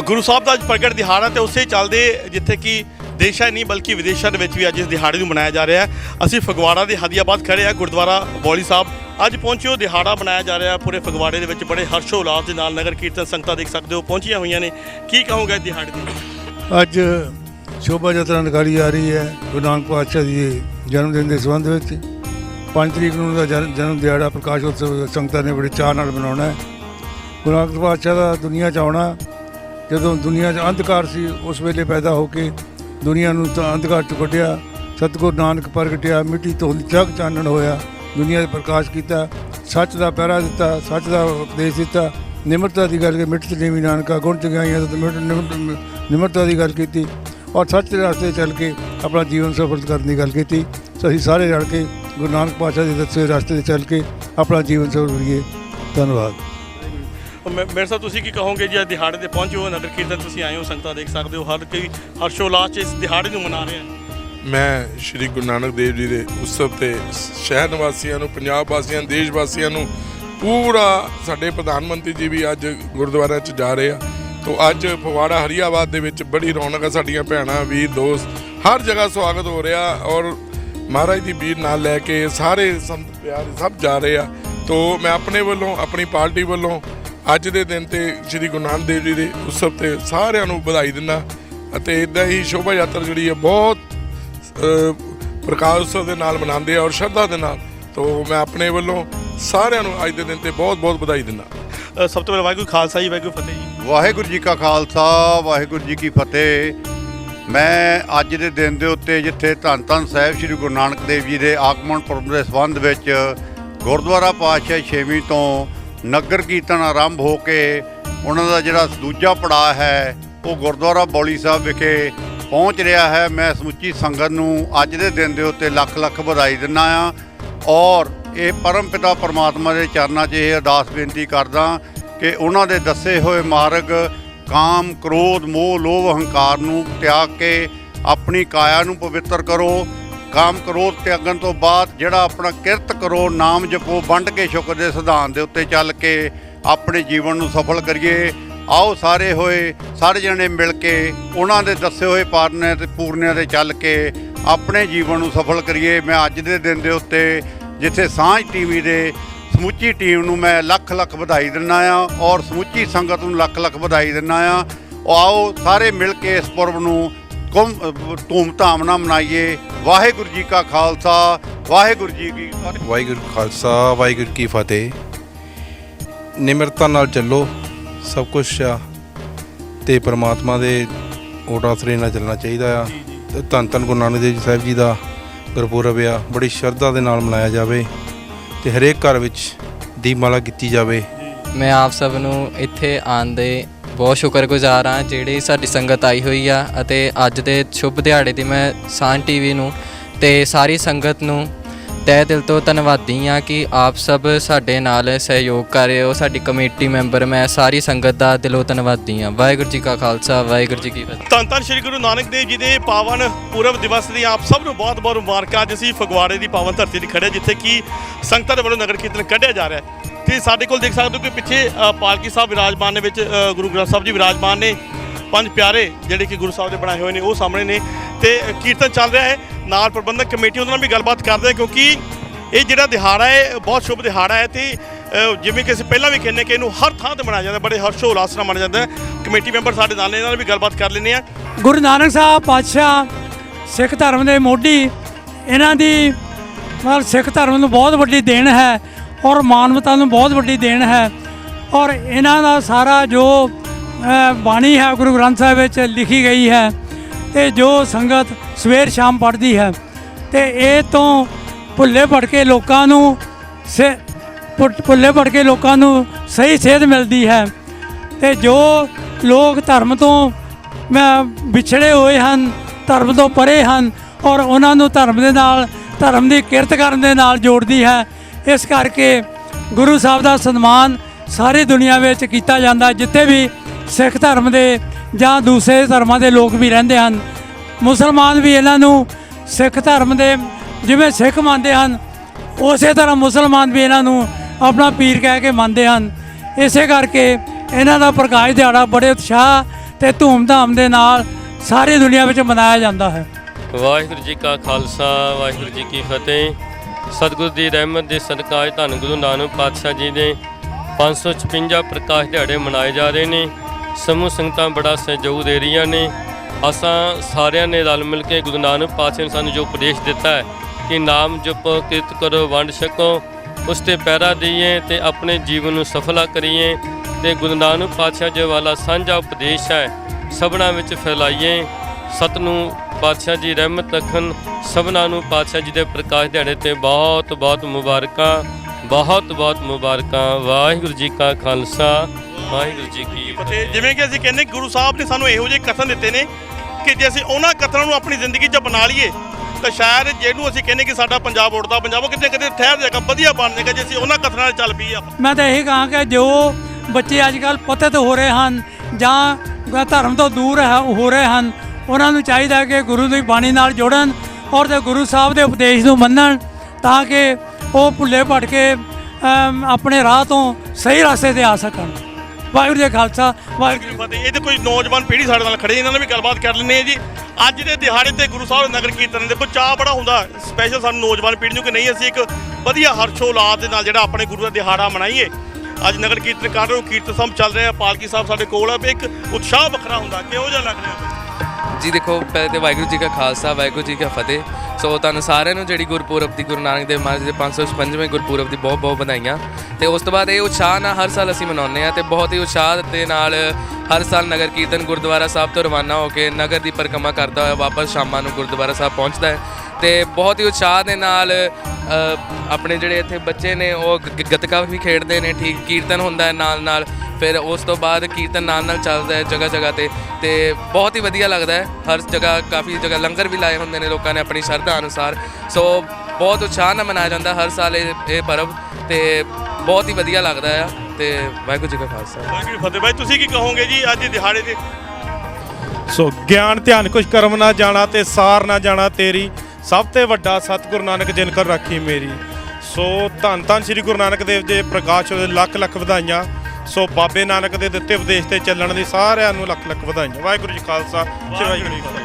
ਗੁਰੂ ਸਾਹਿਬ ਦਾ ਅੱਜ ਪ੍ਰਗਟ ਦਿਹਾੜਾ ਤੇ ਉਸੇ ਚੱਲਦੇ ਜਿੱਥੇ ਕਿ ਦੇਸ਼ਾਂ ਹੀ ਨਹੀਂ ਬਲਕਿ ਵਿਦੇਸ਼ਾਂ ਦੇ ਵਿੱਚ ਵੀ ਅੱਜ ਇਸ ਦਿਹਾੜੇ ਨੂੰ ਮਨਾਇਆ ਜਾ ਰਿਹਾ ਹੈ। ਅਸੀਂ ਫਗਵਾੜਾ ਦੇ ਹਦੀਆਬਾਦ ਖੜੇ ਆ ਗੁਰਦੁਆਰਾ ਬੌਲੀ ਸਾਹਿਬ। ਅੱਜ ਪਹੁੰਚਿਓ, ਦਿਹਾੜਾ ਮਨਾਇਆ ਜਾ ਰਿਹਾ ਪੂਰੇ ਫਗਵਾੜੇ ਦੇ ਵਿੱਚ। ਬੜੇ ਹਰਸ਼ੋ ਉਲਾਸ ਦੇ ਨਾਲ ਨਗਰ ਕੀਰਤਨ ਸੰਗਤਾਂ ਦੇਖ ਸਕਦੇ ਹੋ, ਪਹੁੰਚੀਆਂ ਹੋਈਆਂ ਨੇ। ਕੀ ਕਹੋਗੇ ਇਸ ਦਿਹਾੜੇ ਦੀ ਅੱਜ ਸ਼ੋਭਾ ਯਾਤਰਾ ਨਿਕਾਲੀ ਜਾ ਰਹੀ ਹੈ ਗੁਰੂ ਨਾਨਕ ਪਾਤਸ਼ਾਹ ਜੀ ਦੇ ਜਨਮ ਦਿਨ ਦੇ ਸੰਬੰਧ ਵਿੱਚ। 5 ਤਰੀਕ ਨੂੰ ਉਹਦਾ ਜਨ- ਜਨਮ ਦਿਹਾੜਾ, ਪ੍ਰਕਾਸ਼ ਉਤਸਵ ਸੰਗਤਾਂ ਨੇ ਬੜੇ ਚਾਅ ਨਾਲ ਮਨਾਉਣਾ ਹੈ। ਗੁਰੂ ਨਾਨਕ ਪਾਤਸ਼ਾਹ ਦਾ ਦੁਨੀਆ 'ਚ ਆਉਣਾ ਜਦੋਂ ਦੁਨੀਆ 'ਚ ਅੰਧਕਾਰ ਸੀ, ਉਸ ਵੇਲੇ ਪੈਦਾ ਹੋ ਕੇ ਦੁਨੀਆ ਨੂੰ ਤਾਂ ਅੰਧਕਾਰ 'ਚ ਕੱਢਿਆ, ਸਤਿਗੁਰੂ ਨਾਨਕ ਪ੍ਰਗਟਿਆ, ਮਿੱਟੀ ਤੋਂ ਜਗ ਚਾਨਣ ਹੋਇਆ, ਦੁਨੀਆ 'ਤੇ ਪ੍ਰਕਾਸ਼ ਕੀਤਾ, ਸੱਚ ਦਾ ਪਹਿਰਾ ਦਿੱਤਾ, ਸੱਚ ਦਾ ਉਪਦੇਸ਼ ਦਿੱਤਾ, ਨਿਮਰਤਾ ਦੀ ਗੱਲ ਕਿ ਮਿੱਟ ਤੇ ਵੀ ਨਾਨਕਾ, ਗੁਣ ਚਗਾਈਆਂ ਤੇ ਮਿੱਟ ਨਿਮਰਤਾ- ਨਿਮਰਤਾ ਦੀ ਗੱਲ ਕੀਤੀ ਔਰ ਸੱਚ ਦੇ ਰਸਤੇ ਚੱਲ ਕੇ ਆਪਣਾ ਜੀਵਨ ਸਫਲ ਕਰਨ ਦੀ ਗੱਲ ਕੀਤੀ। ਸੋ ਅਸੀਂ ਸਾਰੇ ਰਲ ਕੇ ਗੁਰੂ ਨਾਨਕ ਪਾਤਸ਼ਾਹ ਦੇ ਦੱਸੇ ਰਸਤੇ ਤੇ ਚੱਲ ਕੇ ਆਪਣਾ ਜੀਵਨ ਸਫਲ ਕਰੀਏ। ਧੰਨਵਾਦ। ਮੇਰੇ ਸਾਹਿਬ ਤੁਸੀਂ ਕੀ ਕਹੋਗੇ ਜੀ, ਅੱਜ ਦਿਹਾੜੇ ਤੇ ਪਹੁੰਚੋ ਨਗਰ ਕੀਰਤਨ, ਤੁਸੀਂ ਆਏ ਹੋ, ਸੰਗਤਾਂ ਦੇਖ ਸਕਦੇ ਹੋ, ਹਰ ਕੋਈ ਹਰਸ਼ੋ ਉਲਾਸ 'ਚ ਇਸ ਦਿਹਾੜੇ ਨੂੰ ਮਨਾ ਰਹੇ ਹਨ ਮੈਂ ਸ਼੍ਰੀ ਗੁਰੂ ਨਾਨਕ ਦੇਵ ਜੀ ਦੇ ਉਤਸਵ ਤੇ ਸ਼ਹਿਰ ਨਿਵਾਸੀਆਂ ਨੂੰ, ਪੰਜਾਬ ਵਾਸੀਆਂ, ਦੇਸ਼ ਵਾਸੀਆਂ ਨੂੰ ਪੂਰਾ ਸਾਡੇ ਪ੍ਰਧਾਨ ਮੰਤਰੀ ਜੀ ਵੀ ਅੱਜ ਗੁਰਦੁਆਰਾ 'ਚ ਜਾ ਰਹੇ ਆ। ਤੋਂ ਅੱਜ ਫਗਵਾੜਾ ਹਰੀਆਬਾਦ ਦੇ ਵਿੱਚ ਬੜੀ ਰੌਣਕ ਆ, ਸਾਡੀਆਂ ਭੈਣਾਂ, ਵੀਰ, ਦੋਸਤ, ਹਰ ਜਗ੍ਹਾ ਸਵਾਗਤ ਹੋ ਰਿਹਾ ਔਰ ਮਹਾਰਾਜ ਦੀ ਵੀਰ ਨਾਲ ਲੈ ਕੇ ਸਾਰੇ ਸੰਤ ਪਿਆਰੇ ਸਭ ਜਾ ਰਹੇ ਆ। ਤੋਂ ਮੈਂ ਆਪਣੇ ਵੱਲੋਂ, ਆਪਣੀ ਪਾਰਟੀ ਵੱਲੋਂ ਅੱਜ ਦੇ ਦਿਨ ਤੇ ਸ਼੍ਰੀ ਗੁਰੂ ਨਾਨਕ ਦੇਵ ਜੀ ਦੇ ਉਤਸਵ ਤੇ ਸਾਰਿਆਂ ਨੂੰ ਵਧਾਈ ਦਿੰਦਾ ਅਤੇ ਇਦਾਂ ਹੀ ਸ਼ੋਭਾ ਯਾਤਰਾ ਜਿਹੜੀ ਹੈ ਬਹੁਤ ਪ੍ਰਕਾਸ਼ ਉਤਸਵ ਦੇ ਨਾਲ ਮਨਾਉਂਦੇ ਆ ਔਰ ਸ਼ਰਧਾ ਦੇ ਨਾਲ। ਤੋਂ ਮੈਂ ਆਪਣੇ ਵੱਲੋਂ ਸਾਰਿਆਂ ਨੂੰ ਅੱਜ ਦੇ ਦਿਨ ਤੇ ਬਹੁਤ ਬਹੁਤ ਵਧਾਈ ਦਿੰਦਾ। ਸਭ ਤੋਂ ਪਹਿਲਾਂ ਵਾਹਿਗੁਰੂ ਖਾਲਸਾ ਜੀ ਵਾਹਿਗੁਰੂ ਫਤਿਹ ਜੀ। ਵਾਹਿਗੁਰੂ ਜੀ ਕਾ ਖਾਲਸਾ ਵਾਹਿਗੁਰੂ ਜੀ ਕੀ ਫਤਿਹ। ਮੈਂ ਅੱਜ ਦੇ ਦਿਨ ਦੇ ਉੱਤੇ ਜਿੱਥੇ ਧੰਨ ਧੰਨ ਸਾਹਿਬ ਸ੍ਰੀ ਗੁਰੂ ਨਾਨਕ ਦੇਵ ਜੀ ਦੇ ਆਗਮਨ ਪੁਰਬ ਦੇ ਸੰਬੰਧ ਵਿੱਚ ਗੁਰਦੁਆਰਾ ਪਾਤਸ਼ਾਹ ਛੇਵੀਂ ਤੋਂ ਨਗਰ ਕੀਰਤਨ ਆਰੰਭ ਹੋ ਕੇ ਉਹਨਾਂ ਦਾ ਜਿਹੜਾ ਦੂਜਾ ਪੜਾਅ ਹੈ, ਉਹ ਗੁਰਦੁਆਰਾ ਬੌਲੀ ਸਾਹਿਬ ਵਿਖੇ ਪਹੁੰਚ ਰਿਹਾ ਹੈ। ਮੈਂ ਸਮੁੱਚੀ ਸੰਗਤ ਨੂੰ ਅੱਜ ਦੇ ਦਿਨ ਦੇ ਉੱਤੇ ਲੱਖ ਲੱਖ ਵਧਾਈ ਦਿੰਦਾ ਆ ਔਰ ਇਹ ਪਰਮ ਪਿਤਾ ਪਰਮਾਤਮਾ ਦੇ ਚਰਨਾਂ 'ਚ ਇਹ ਅਰਦਾਸ ਬੇਨਤੀ ਕਰਦਾ ਕਿ ਉਹਨਾਂ ਦੇ ਦੱਸੇ ਹੋਏ ਮਾਰਗ, ਕਾਮ, ਕ੍ਰੋਧ, ਮੋਹ, ਲੋਭ ਹੰਕਾਰ ਨੂੰ ਤਿਆਗ ਕੇ ਆਪਣੀ ਕਾਇਆ ਨੂੰ ਪਵਿੱਤਰ ਕਰੋ। ਕਾਮ ਕ੍ਰੋਧ ਤਿਆਗਣ ਤੋਂ ਬਾਅਦ ਜਿਹੜਾ ਆਪਣਾ ਕਿਰਤ ਕਰੋ, ਨਾਮ ਜਪੋ, ਵੰਡ ਕੇ ਸ਼ੁਕਰ ਦੇ ਸਿਧਾਂਤ ਦੇ ਉੱਤੇ ਚੱਲ ਕੇ ਆਪਣੇ ਜੀਵਨ ਨੂੰ ਸਫਲ ਕਰੀਏ। ਆਓ ਸਾਰੇ ਹੋਏ, ਸਾਰੇ ਜਣੇ ਮਿਲ ਕੇ ਉਹਨਾਂ ਦੇ ਦੱਸੇ ਹੋਏ ਪਾਰਨੇ ਤੇ ਪੂਰਨਿਆਂ ਤੇ ਚੱਲ ਕੇ ਆਪਣੇ ਜੀਵਨ ਨੂੰ ਸਫਲ ਕਰੀਏ। ਮੈਂ ਅੱਜ ਦੇ ਦਿਨ ਦੇ ਉੱਤੇ ਜਿੱਥੇ ਸਾਂਝ ਟੀਵੀ ਦੇ ਸਮੁੱਚੀ ਟੀਮ ਨੂੰ ਮੈਂ ਲੱਖ ਲੱਖ ਵਧਾਈ ਦਿੰਦਾ ਆ ਔਰ ਸਮੁੱਚੀ ਸੰਗਤ ਨੂੰ ਲੱਖ ਲੱਖ ਵਧਾਈ ਦਿੰਦਾ ਆ। ਆਓ ਸਾਰੇ ਮਿਲ ਕੇ ਇਸ ਪੁਰਬ ਨੂੰ ਕੁਮ ਧੂਮ-ਧਾਮ ਨਾਲ ਮਨਾਈਏ। ਵਾਹਿਗੁਰੂ ਜੀ ਕਾ ਖਾਲਸਾ ਵਾਹਿਗੁਰੂ ਜੀ ਕੀ ਫਤਿਹ। ਵਾਹਿਗੁਰੂ ਖਾਲਸਾ ਵਾਹਿਗੁਰੂ ਕੀ ਫਤਿਹ। ਨਿਮਰਤਾ ਨਾਲ ਚੱਲੋ ਸਭ ਕੁਝ ਆ। ਤੇ ਪ੍ਰਮਾਤਮਾ ਦੇ ਓਟ ਆਸਰੇ ਨਾਲ ਚੱਲਣਾ ਚਾਹੀਦਾ ਆ। ਤੇ ਧੰਨ ਧੰਨ ਗੁਰੂ ਨਾਨਕ ਦੇਵ ਜੀ ਸਾਹਿਬ ਜੀ ਦਾ ਗੁਰਪੁਰਬ ਆ। ਬੜੀ ਸ਼ਰਧਾ ਦੇ ਨਾਲ ਮਨਾਇਆ ਜਾਵੇ ਤੇ ਹਰੇਕ ਘਰ ਵਿੱਚ ਦੀਪਮਾਲਾ ਕੀਤੀ ਜਾਵੇ। ਮੈਂ ਆਪ ਸਭ ਨੂੰ ਇੱਥੇ ਆਉਣ ਦੇ ਬਹੁਤ ਸ਼ੁਕਰਗੁਜ਼ਾਰ ਹਾਂ ਜਿਹੜੀ ਸਾਡੀ ਸੰਗਤ ਆਈ ਹੋਈ ਆ ਅਤੇ ਅੱਜ ਦੇ ਸ਼ੁਭ ਦਿਹਾੜੇ ਦੀ ਮੈਂ ਸਾਨ ਟੀਵੀ ਨੂੰ ਤੇ ਸਾਰੀ ਸੰਗਤ ਨੂੰ ਤਹਿ ਦਿਲ ਤੋਂ ਧੰਨਵਾਦੀ ਹਾਂ ਕਿ ਆਪ ਸਭ ਸਾਡੇ ਨਾਲ ਸਹਿਯੋਗ ਕਰ ਰਹੇ ਹੋ, ਸਾਡੀ ਕਮੇਟੀ ਮੈਂਬਰ ਮੈਂ ਸਾਰੀ ਸੰਗਤ ਦਾ ਦਿਲੋਂ ਧੰਨਵਾਦੀ ਹਾਂ। ਵਾਹਿਗੁਰੂ ਜੀ ਕਾ ਖਾਲਸਾ, ਵਾਹਿਗੁਰੂ ਜੀ ਕੀ ਫਤਿਹ। ਧੰਨ ਧੰਨ ਸ਼੍ਰੀ ਗੁਰੂ ਨਾਨਕ ਦੇਵ ਜੀ ਦੇ ਪਾਵਨ ਪੁਰਬ ਦਿਵਸ ਦੀ ਆਪ ਸਭ ਨੂੰ ਬਹੁਤ-ਬਹੁਤ ਮੁਬਾਰਕਾਂ। ਅੱਜ ਅਸੀਂ ਫਗਵਾੜੇ ਦੀ ਪਾਵਨ ਧਰਤੀ ਤੇ ਖੜੇ ਜਿੱਥੇ ਕਿ ਸੰਗਤਾਂ ਦੇ ਵੱਲੋਂ ਨਗਰ ਕੀਰਤਨ ਕੱਢਿਆ ਜਾ ਰਿਹਾ ਹੈ। ਤੇ ਸਾਡੇ ਕੋਲ ਦੇਖ ਸਕਦੇ ਹੋ ਕਿ ਪਿੱਛੇ ਅ, ਪਾਲਕੀ ਸਾਹਿਬ ਵਿਰਾਜਮਾਨ ਨੇ ਵਿੱਚ ਅ, ਗੁਰੂ ਗ੍ਰੰਥ ਸਾਹਿਬ ਜੀ ਵਿਰਾਜਮਾਨ ਨੇ। ਪੰਜ ਪਿਆਰੇ ਜਿਹੜੇ ਕਿ ਗੁਰੂ ਸਾਹਿਬ ਦੇ ਬਣਾਏ ਹੋਏ ਨੇ ਉਹ ਸਾਹਮਣੇ ਨੇ। ਤੇ ਕੀਰਤਨ ਚੱਲ ਰਿਹਾ ਹੈ। ਨਾਲ ਪ੍ਰਬੰਧਕ ਕਮੇਟੀ ਉਹਨਾਂ ਨਾਲ ਵੀ ਗੱਲਬਾਤ ਕਰਦੇ ਹਾਂ ਕਿਉਂਕਿ ਇਹ ਜਿਹੜਾ ਦਿਹਾੜਾ ਹੈ ਬਹੁਤ ਸ਼ੁਭ ਦਿਹਾੜਾ ਹੈ। ਤੇ ਅ, ਜਿਵੇਂ ਕਿ ਅਸੀਂ ਪਹਿਲਾਂ ਵੀ ਕਹਿੰਦੇ ਕਿ ਇਹਨੂੰ ਹਰ ਥਾਂ ਤੇ ਮਨਾਇਆ ਜਾਂਦਾ ਬੜੇ ਹਰਸ਼ੋ ਉਲਾਸ ਨਾਲ ਮਨਾਇਆ ਜਾਂਦਾ ਹੈ। ਕਮੇਟੀ ਮੈਂਬਰ ਸਾਡੇ ਨਾਲ ਨੇ ਇਹਨਾਂ ਨਾਲ ਵੀ ਗੱਲਬਾਤ ਕਰ ਲੈਂਦੇ ਆ ਗੁਰੂ ਨਾਨਕ ਸਾਹਿਬ ਪਾਤਸ਼ਾਹ ਸਿੱਖ ਧਰਮ ਦੇ ਮੋਢੀ ਇਹਨਾਂ ਦੀ ਮਤਲਬ ਸਿੱਖ ਧਰਮ ਨੂੰ ਬਹੁਤ ਵੱਡੀ ਦੇਣ ਹੈ। ਔਰ ਮਾਨਵਤਾ ਨੂੰ ਬਹੁਤ ਵੱਡੀ ਦੇਣ ਹੈ। ਔਰ ਇਹਨਾਂ ਦਾ ਸਾਰਾ ਜੋ ਬਾਣੀ ਹੈ, ਗੁਰੂ ਗ੍ਰੰਥ ਸਾਹਿਬ ਵਿੱਚ ਲਿਖੀ ਗਈ ਹੈ, ਤੇ ਜੋ ਸੰਗਤ ਸਵੇਰ ਸ਼ਾਮ ਪੜ੍ਹਦੀ ਹੈ, ਤੇ ਇਹ ਤੋਂ ਭੁੱਲੇ ਭਟਕੇ ਲੋਕਾਂ ਨੂੰ ਸੇ ਭੁੱਲੇ ਭਟਕੇ ਲੋਕਾਂ ਨੂੰ ਸਹੀ ਸੇਧ ਮਿਲਦੀ ਹੈ। ਤੇ ਜੋ ਲੋਕ ਧਰਮ ਤੋਂ ਮੈਂ ਵਿਛੜੇ ਹੋਏ ਹਨ, ਧਰਮ ਤੋਂ ਪਰੇ ਹਨ, ਔਰ ਉਹਨਾਂ ਨੂੰ ਧਰਮ ਦੇ ਨਾਲ, ਧਰਮ ਦੀ ਕਿਰਤ ਕਰਨ ਦੇ ਨਾਲ ਜੋੜਦੀ ਹੈ ਇਸ ਕਰਕੇ ਗੁਰੂ ਸਾਹਿਬ ਦਾ ਸਨਮਾਨ ਸਾਰੀ ਦੁਨੀਆ ਵਿੱਚ ਕੀਤਾ ਜਾਂਦਾ, ਜਿੱਥੇ ਵੀ ਸਿੱਖ ਧਰਮ ਦੇ ਜਾਂ ਦੂਸਰੇ ਧਰਮਾਂ ਦੇ ਲੋਕ ਵੀ ਰਹਿੰਦੇ ਹਨ। ਮੁਸਲਮਾਨ ਵੀ ਇਹਨਾਂ ਨੂੰ ਸਿੱਖ ਧਰਮ ਦੇ ਜਿਵੇਂ ਸਿੱਖ ਮੰਨਦੇ ਹਨ, ਉਸੇ ਤਰ੍ਹਾਂ ਮੁਸਲਮਾਨ ਵੀ ਇਹਨਾਂ ਨੂੰ ਆਪਣਾ ਪੀਰ ਕਹਿ ਕੇ ਮੰਨਦੇ ਹਨ। ਇਸੇ ਕਰਕੇ ਇਹਨਾਂ ਦਾ ਪ੍ਰਕਾਸ਼ ਦਿਹਾੜਾ ਬੜੇ ਉਤਸ਼ਾਹ ਤੇ ਧੂਮਧਾਮ ਦੇ ਨਾਲ ਸਾਰੀ ਦੁਨੀਆ ਵਿੱਚ ਮਨਾਇਆ ਜਾਂਦਾ ਹੈ। ਵਾਹਿਗੁਰੂ ਜੀ ਕਾ ਖਾਲਸਾ, ਵਾਹਿਗੁਰੂ ਜੀ ਕੀ ਫਤਿਹ। ਸਤਿਗੁਰ ਦੀ ਰਹਿਮਤ ਦੇ ਸਦਕਾ ਅੱਜ ਧੰਨ ਗੁਰੂ ਨਾਨਕ ਪਾਤਸ਼ਾਹ ਜੀ ਦੇ 556 ਪ੍ਰਕਾਸ਼ ਦਿਹਾੜੇ ਮਨਾਏ ਜਾ ਰਹੇ ਨੇ। ਸਮੂਹ ਸੰਗਤਾਂ ਬੜਾ ਸਹਿਯੋਗ ਦੇ ਰਹੀਆਂ ਨੇ। ਅਸਾਂ ਸਾਰਿਆਂ ਨੇ ਰਲ ਮਿਲ ਕੇ ਗੁਰੂ ਨਾਨਕ ਪਾਤਸ਼ਾਹ ਨੇ ਸਾਨੂੰ ਜੋ ਉਪਦੇਸ਼ ਦਿੱਤਾ ਹੈ ਕਿ ਨਾਮ ਜਪੋ, ਕਿਰਤ ਕਰੋ, ਵੰਡ ਛਕੋ, ਉਸ ਤੇ ਪਹਿਰਾ ਦਈਏ ਤੇ ਆਪਣੇ ਜੀਵਨ ਨੂੰ ਸਫਲਾ ਕਰੀਏ ਤੇ ਗੁਰੂ ਨਾਨਕ ਪਾਤਸ਼ਾਹ ਜੀ ਵਾਲਾ ਸਾਂਝਾ ਉਪਦੇਸ਼ ਹੈ। ਸਭਨਾਂ ਵਿੱਚ ਫੈਲਾਈਏ। ਸਤਿਗੁਰੂ ਪਾਤਸ਼ਾਹ ਜੀ ਰਹਿਮਤ ਰੱਖਣ ਸਭਨਾਂ ਨੂੰ ਪਾਤਸ਼ਾਹ ਜੀ ਦੇ ਪ੍ਰਕਾਸ਼ ਦਿਹਾੜੇ ਤੇ ਬਹੁਤ ਬਹੁਤ ਮੁਬਾਰਕਾਂ ਬਹੁਤ ਬਹੁਤ ਮੁਬਾਰਕਾਂ। ਵਾਹਿਗੁਰੂ ਜੀ ਕਾ ਖਾਲਸਾ ਵਾਹਿਗੁਰੂ ਜੀ ਕੀ ਫਤਿਹ। ਜਿਵੇਂ ਕਿ ਅਸੀਂ ਕਹਿੰਦੇ ਗੁਰੂ ਸਾਹਿਬ ਨੇ ਸਾਨੂੰ ਇਹੋ ਜਿਹੇ ਕਥਨ ਦਿੱਤੇ ਨੇ ਕਿ ਜੇ ਅਸੀਂ ਉਹਨਾਂ ਕਥਨਾਂ ਨੂੰ ਆਪਣੀ ਜ਼ਿੰਦਗੀ 'ਚ ਅਪਣਾ ਲਈਏ ਤਾਂ ਸ਼ਾਇਦ ਜਿਹਨੂੰ ਅਸੀਂ ਕਹਿੰਦੇ ਕਿ ਸਾਡਾ ਪੰਜਾਬ ਉੱਡਦਾ ਪੰਜਾਬ ਉਹ ਕਿਤੇ ਕਿਤੇ ਠਹਿਰ ਜਾਏਗਾ ਵਧੀਆ ਬਣ ਜਾਏਗਾ ਜੇ ਅਸੀਂ ਉਹਨਾਂ ਕਥਨਾਂ ਨਾਲ ਚੱਲ ਪਈਏ ਆਪਾਂ। ਮੈਂ ਤਾਂ ਇਹੀ ਕਹਾਂ ਕਿ ਜੋ ਬੱਚੇ ਅੱਜ ਕੱਲ੍ਹ ਪਤਿਤ ਹੋ ਰਹੇ ਹਨ ਜਾਂ ਧਰਮ ਤੋਂ ਦੂਰ ਹੈ ਹੋ ਰਹੇ ਹਨ ਉਹਨਾਂ ਨੂੰ ਚਾਹੀਦਾ ਕਿ ਗੁਰੂ ਦੀ ਬਾਣੀ ਨਾਲ ਜੁੜਨ ਔਰ ਤੇ ਗੁਰੂ ਸਾਹਿਬ ਦੇ ਉਪਦੇਸ਼ ਨੂੰ ਮੰਨਣ ਤਾਂ ਕਿ ਉਹ ਭੁੱਲੇ ਭਟਕੇ ਅਮ, ਆਪਣੇ ਰਾਹ ਤੋਂ ਸਹੀ ਰਸਤੇ ਤੇ ਆ ਸਕਣ। ਵਾਹਿਗੁਰੂ ਜੀ ਖਾਲਸਾ ਵਾਹਿਗੁਰੂ ਜੀ ਕੀ ਫਤਿਹ। ਇਹਦੇ ਕੋਈ ਨੌਜਵਾਨ ਪੀੜ੍ਹੀ ਸਾਡੇ ਨਾਲ ਖੜੇ ਇਹਨਾਂ ਨਾਲ ਵੀ ਗੱਲਬਾਤ ਕਰ ਲੈਂਦੇ ਆ ਜੀ। ਅੱਜ ਦੇ ਦਿਹਾੜੇ ਤੇ ਗੁਰੂ ਸਾਹਿਬ ਨਗਰ ਕੀਰਤਨ ਦੇ ਕੋਈ ਚਾਹ ਬੜਾ ਹੁੰਦਾ ਸਪੈਸ਼ਲ ਸਾਨੂੰ ਨੌਜਵਾਨ ਪੀੜ੍ਹੀ ਨੂੰ ਕਿ ਨਹੀਂ ਅਸੀਂ ਇੱਕ ਵਧੀਆ ਹਰਸ਼ੋਲਾਸ ਦੇ ਨਾਲ ਜਿਹੜਾ ਆਪਣੇ ਗੁਰੂ ਦਾ ਦਿਹਾੜਾ ਮਨਾਈਏ। ਅੱਜ ਨਗਰ ਕੀਰਤਨ ਕਰ ਰਹੇ ਹੋ ਕੀਰਤਨ ਸਾਹਿਬ ਚੱਲ ਰਿਹਾ ਪਾਲਕੀ ਸਾਹਿਬ ਸਾਡੇ ਕੋਲ ਆ ਵੀ ਇੱਕ ਉਤਸ਼ਾਹ ਵੱਖਰਾ ਹੁੰਦਾ ਕਿਹੋ ਜਿਹਾ ਲੱਗ ਰਿਹਾ? ਜੀ ਦੇਖੋ, ਪਹਿਲੇ ਤੇ ਵਾਹਿਗੁਰੂ ਜੀ ਕਾ ਖਾਲਸਾ, ਵਾਹਿਗੁਰੂ ਜੀ ਕੀ ਫਤਿਹ। ਸੋ ਤੁਹਾਨੂੰ ਸਾਰਿਆਂ ਨੂੰ ਜਿਹੜੀ ਗੁਰਪੁਰਬ ਦੀ, ਗੁਰੂ ਨਾਨਕ ਦੇਵ ਮਹਾਰਾਜ ਦੇ 555ਵੇਂ ਗੁਰਪੁਰਬ ਦੀ ਬਹੁਤ ਬਹੁਤ ਵਧਾਈਆਂ। ਤੇ ਉਸ ਤੋਂ ਬਾਅਦ ਇਹ ਉਤਸ਼ਾਹ ਨਾਲ ਹਰ ਸਾਲ ਅਸੀਂ ਮਨਾਉਂਦੇ ਆ ਤੇ ਬਹੁਤ ਹੀ ਉਤਸ਼ਾਹ ਦੇ ਨਾਲ ਹਰ ਸਾਲ ਨਗਰ ਕੀਰਤਨ ਗੁਰਦੁਆਰਾ ਸਾਹਿਬ ਤੋਂ ਰਵਾਨਾ ਹੋ ਕੇ ਨਗਰ ਦੀ ਪਰਿਕਰਮਾ ਕਰਦਾ ਹੋਇਆ ਵਾਪਸ ਸ਼ਾਮਾਂ ਨੂੰ ਗੁਰਦੁਆਰਾ ਸਾਹਿਬ ਪਹੁੰਚਦਾ ਹੈ। ਤੇ ਬਹੁਤ ਹੀ ਉਤਸ਼ਾਹ ਦੇ ਨਾਲ ਆਪਣੇ ਜਿਹੜੇ ਇੱਥੇ ਬੱਚੇ ਨੇ ਉਹ ਗੱਤਕਾ ਵੀ ਖੇਡਦੇ ਨੇ ਠੀਕ ਕੀਰਤਨ ਹੁੰਦਾ ਹੈ ਨਾਲ ਨਾਲ। ਫਿਰ ਉਸ ਤੋਂ ਬਾਅਦ ਕੀਰਤਨ ਨਾਲ ਨਾਲ ਚੱਲਦਾ ਹੈ ਜਗ੍ਹਾ ਜਗ੍ਹਾ ਤੇ। ਤੇ ਬਹੁਤ ਹੀ ਵਧੀਆ ਲੱਗਦਾ ਹੈ। ਹਰ ਜਗ੍ਹਾ ਕਾਫੀ ਜਗ੍ਹਾ ਲੰਗਰ ਵੀ ਲਾਏ ਹੁੰਦੇ ਨੇ ਲੋਕਾਂ ਨੇ ਆਪਣੀ ਸ਼ਰਧਾ ਅਨੁਸਾਰ। ਸੋ ਬਹੁਤ ਉਤਸ਼ਾਹ ਨਾਲ ਮਨਾਇਆ ਜਾਂਦਾ ਹਰ ਸਾਲ ਇਹ ਇਹ ਪਰਵ। ਤੇ ਬਹੁਤ ਹੀ ਵਧੀਆ ਲੱਗਦਾ ਹੈ ਤੇ ਵਾਹਿਗੁਰੂ ਜੀ ਕਾ ਖਾਲਸਾ। ਵਾਹਿਗੁਰੂ ਫਤਿਹ। ਬਾਈ ਤੁਸੀਂ ਕੀ ਕਹੋਗੇ ਜੀ ਅੱਜ ਦਿਹਾੜੇ ਤੇ ਸੋ ਗਿਆਨ ਧਿਆਨ ਕੁਛ ਕਰਮ ਨਾ ਜਾਣਾ ਤੇ ਸਾਰ ਨਾ ਜਾਣਾ ਤੇਰੀ। ਸਭ ਤੋਂ ਵੱਡਾ ਸਤਿਗੁਰੂ ਨਾਨਕ ਜਿਨ ਕਰ ਰੱਖੀ ਮੇਰੀ। ਸੋ ਧੰਨ ਧੰਨ ਸ੍ਰੀ ਗੁਰੂ ਨਾਨਕ ਦੇਵ ਜੀ ਦੇ ਪ੍ਰਕਾਸ਼ ਦੇ ਲੱਖ ਲੱਖ ਵਧਾਈਆਂ। ਸੋ ਬਾਬੇ ਨਾਨਕ ਦੇ ਦਿੱਤੇ ਉਪਦੇਸ਼ ਤੇ ਚੱਲਣ ਦੀ ਸਾਰਿਆਂ ਨੂੰ ਲੱਖ ਲੱਖ ਵਧਾਈਆਂ। ਵਾਹਿਗੁਰੂ ਜੀ ਖਾਲਸਾ, ਸ੍ਰੀ ਵਾਹਿਗੁਰੂ ਜੀ ਕੀ ਫਤਿਹ।